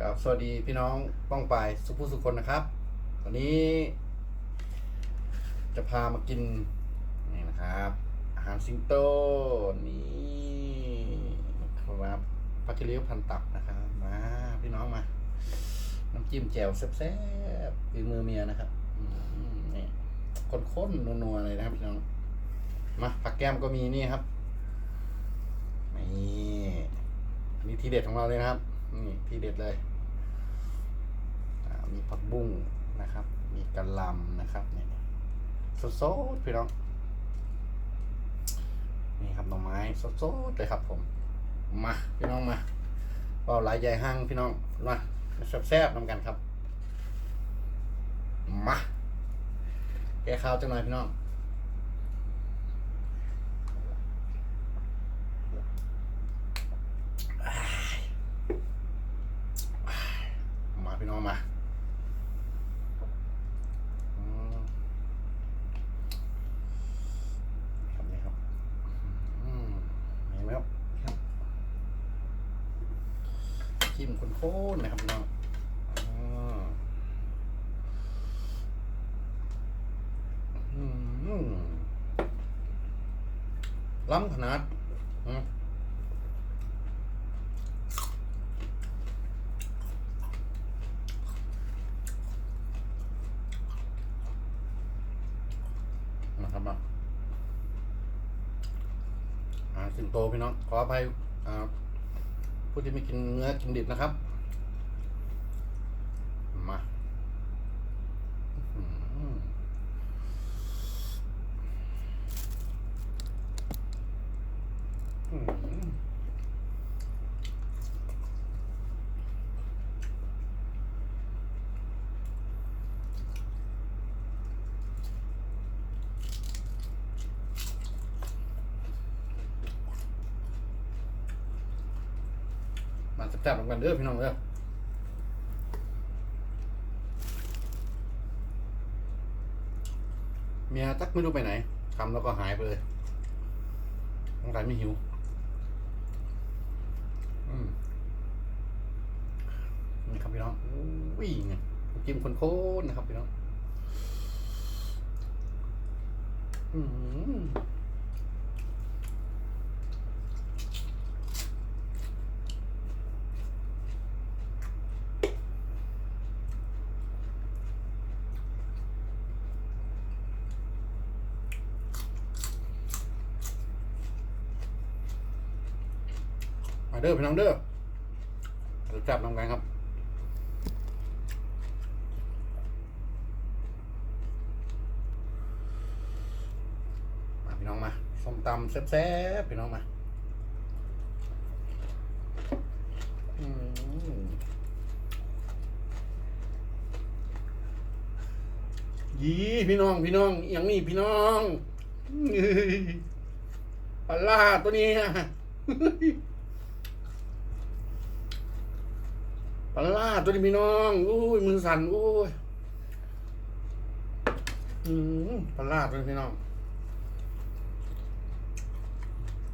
ครับสวัสดีพี่น้องป้องปายสุภูสุคนนะครับ วันนี้ จะพามากินนี่นะครับ อาหารสิงโตนี่นะครับพักเลี้ยวพันตับนะครับมาพี่น้องมา น้ำจิ้มแจ่วแซ่บๆฝีมือเมียนะครับนี่ข้นๆนัวๆเลยนะครับพี่น้องมาผักแก้มก็มีนี่ครับนี่อันนี้ทีเด็ดของเราเลยนะครับ นี่ทีเด็ดเลย มีผักบุ้งนะครับ มีกะหล่ำนะครับนี่สดๆพี่น้อง นี่ครับหน่อไม้สดๆเลยครับผม มาพี่น้องมาเบาหลายใหญ่ห้างพี่น้อง มาแซ่บๆนำกันครับ มาแก้ข้าวจังหน่อยพี่น้อง มาพี่น้องมาอืมครับนี่ครับอืมเห็นไหมครับครับ จิ้มข้นๆนะครับพี่น้องอืมล้ำขนาดอืมนะครับมาอ่าสิงโตพี่น้อง ขออภัยอ่า ผู้ที่ไม่กินเนื้อกินดิบนะครับ มาอื้อหืออื้อหือ มาแซ่บๆกันเด้อพี่น้องเด้อเมียจักไม่รู้ไปไหนทำแล้วก็หายไปเลยสงสัยไม่หิว อืมนี่ครับพี่น้องอุ้ยเนี่ยจิ้มคนโค้นนะครับพี่น้อง อืม มาเด้อพี่น้องเด้อเราจับน้ำกันครับมาพี่น้องมาส้มตำแซ่บๆพี่น้องมาอยีพี่น้องพี่น้องอย่างนี้พี่น้องปลาล่าตัวนี้ฮะ ปลาล่าตัวนี้พี่น้องอุ้ยมือสั่นอุ้ยอืมปลาล่าตัวนี้พี่น้อง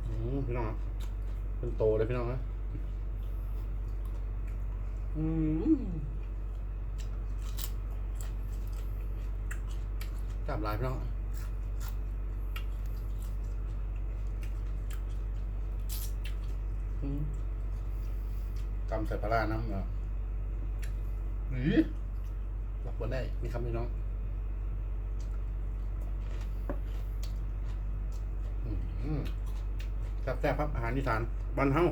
อืมพี่น้องเป็นโตเลยพี่น้องนะอืมจับหลายพี่น้องอืมจำใส่ปลาร้าน้ำเหรอ หรือรับบนได้มีคำพี่น้องอืมแซ่บๆครับอาหารอีสานบ้านเฮา